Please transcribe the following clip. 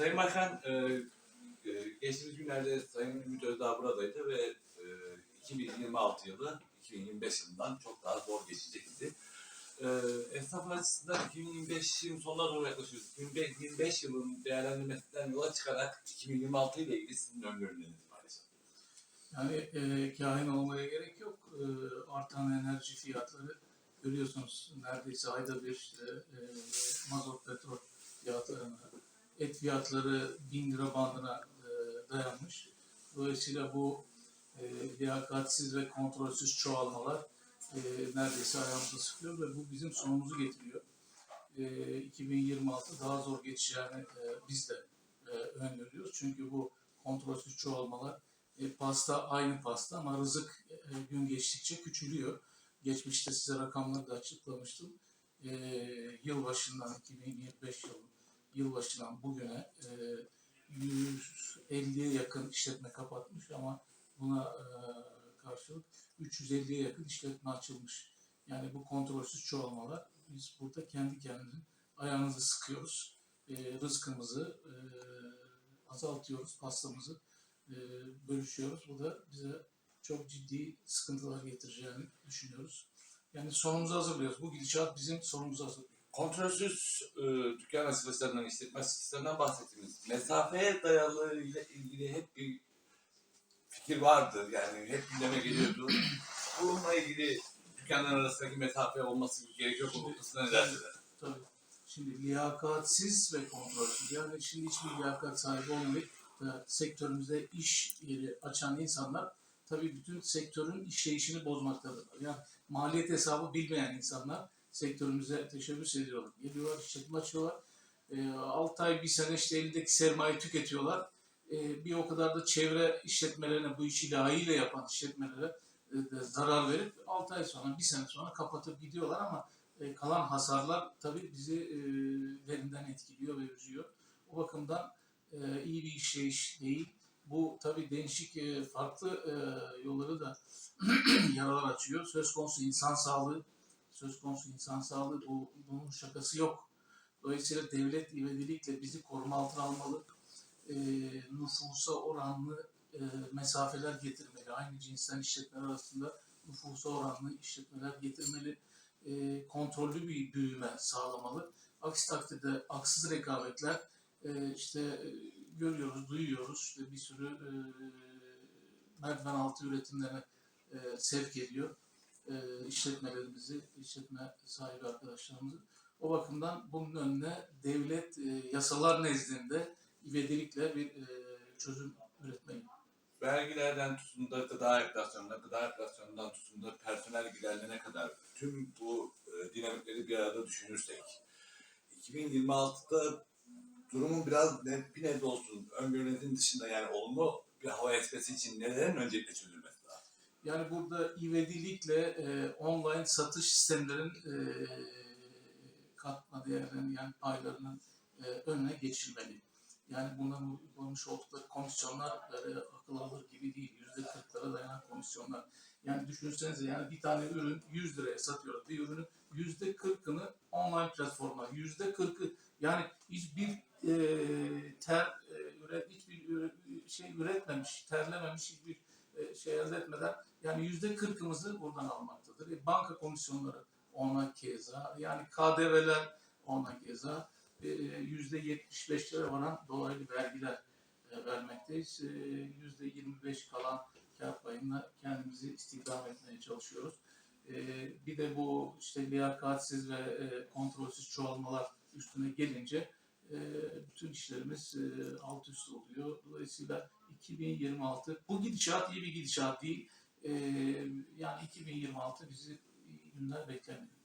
Sayın Başkan, e, e, geçtiğimiz günlerde Sayın Ümit Özdağ buradaydı ve e, 2026 yılı 2025 yılından çok daha zor geçecekti. E, esnaflar açısından 2025 yılın sonuna doğru yaklaşıyoruz. 2025 yılın değerlendirmesinden yola çıkarak 2026 ile ilgili sizin öngörüleriniz maalesef. Yani e, kahin olmaya gerek yok. E, artan enerji fiyatları görüyorsunuz neredeyse ayda bir e, e, mazot petrol fiyatlarına, et fiyatları 1000 lira bandına e, dayanmış. Dolayısıyla bu e, liyakatsiz ve kontrolsüz çoğalmalar e, neredeyse ayağımızı sıkıyor ve bu bizim sonumuzu getiriyor. E, 2026 daha zor geçeceğini e, biz de e, öngörüyoruz. Çünkü bu kontrolsüz çoğalmalar e, pasta aynı pasta ama rızık e, gün geçtikçe küçülüyor. Geçmişte size rakamları da açıklamıştım. E, yılbaşından 2025 yılı yılbaşından bugüne e, 150'ye yakın işletme kapatmış ama buna e, karşılık 350'ye yakın işletme açılmış. Yani bu kontrolsüz çoğalmalar biz burada kendi kendimizin ayağımızı sıkıyoruz. E, rızkımızı e, azaltıyoruz, pastamızı e, bölüşüyoruz. Bu da bize çok ciddi sıkıntılar getireceğini düşünüyoruz. Yani sonumuzu hazırlıyoruz. Bu gidişat bizim sonumuzu hazırlıyor. Kontrolsüz e, dükkan açılışlarından, işletme açılışlarından bahsettiniz. Mesafeye dayalı ile ilgili hep bir fikir vardı. Yani hep gündeme geliyordu. Bununla ilgili dükkanlar arasındaki mesafe olması gerekiyor. Bu noktasında ne dersiniz? Tabii. Şimdi liyakatsiz ve kontrolsüz. Yani şimdi hiçbir liyakat sahibi olmayıp da sektörümüzde iş yeri açan insanlar tabii bütün sektörün işleyişini bozmaktadırlar. Yani maliyet hesabı bilmeyen insanlar sektörümüze teşebbüs ediyorlar. Geliyorlar, işletme açıyorlar. 6 ay, bir sene işte elindeki sermayeyi tüketiyorlar. E, bir o kadar da çevre işletmelerine, bu işi layığıyla yapan işletmelere e, de zarar verip 6 ay sonra, bir sene sonra kapatıp gidiyorlar ama e, kalan hasarlar tabii bizi e, derinden etkiliyor ve üzüyor. O bakımdan e, iyi bir işleyiş değil. Bu tabii değişik e, farklı e, yolları da yaralar açıyor. Söz konusu insan sağlığı, söz konusu insan sağlığı bu, bunun şakası yok. Dolayısıyla devlet ivedilikle bizi koruma altına almalı. E, nüfusa oranlı e, mesafeler getirmeli. Aynı cinsten işletmeler arasında nüfusa oranlı işletmeler getirmeli e, kontrollü bir büyüme sağlamalı. Aksi takdirde haksız rekabetler e, işte e, görüyoruz, duyuyoruz. İşte bir sürü e, merdiven altı üretimlerine e, sevk ediyor e, işletmelerimizi, işletme sahibi arkadaşlarımızı. O bakımdan bunun önüne devlet e, yasalar nezdinde ivedilikle bir e, çözüm üretmeli. Vergilerden tutun da gıda enflasyonuna, gıda enflasyonundan tutun da personel giderlerine kadar tüm bu e, dinamikleri bir arada düşünürsek 2026'da durumun biraz net bir nebze olsun öngörünüzün dışında yani olumlu bir hava esmesi için nelerin öncelikle çözülmesi? Yani burada ivedilikle e, online satış sistemlerin e, katma değerlerinin yani paylarının e, önüne geçilmeli. Yani bunların uygulamış oldukları komisyonlar böyle akıl alır gibi değil. Yüzde kırklara dayanan komisyonlar. Yani düşünsenize yani bir tane ürün 100 liraya satıyoruz. Bir ürünün yüzde kırkını online platformlar. Yüzde kırkı yani hiçbir e, ter e, üret, hiçbir şey üretmemiş, terlememiş hiçbir e, şey elde etmeden yani yüzde kırkımızı buradan almaktadır. E, banka komisyonları ona keza, yani KDV'ler ona keza e, yüzde yetmiş beşlere varan dolaylı vergiler e, vermekteyiz. E, Yüzde yirmi beş kalan kağıt payına kendimizi istihdam etmeye çalışıyoruz. E, Bir de bu işte liyakatsiz ve e, kontrolsüz çoğalmalar üstüne gelince e, bütün işlerimiz e, alt üst oluyor. Dolayısıyla 2026 bu gidişat iyi bir gidişat değil. Yani 2026 bizi günler beklemiyor.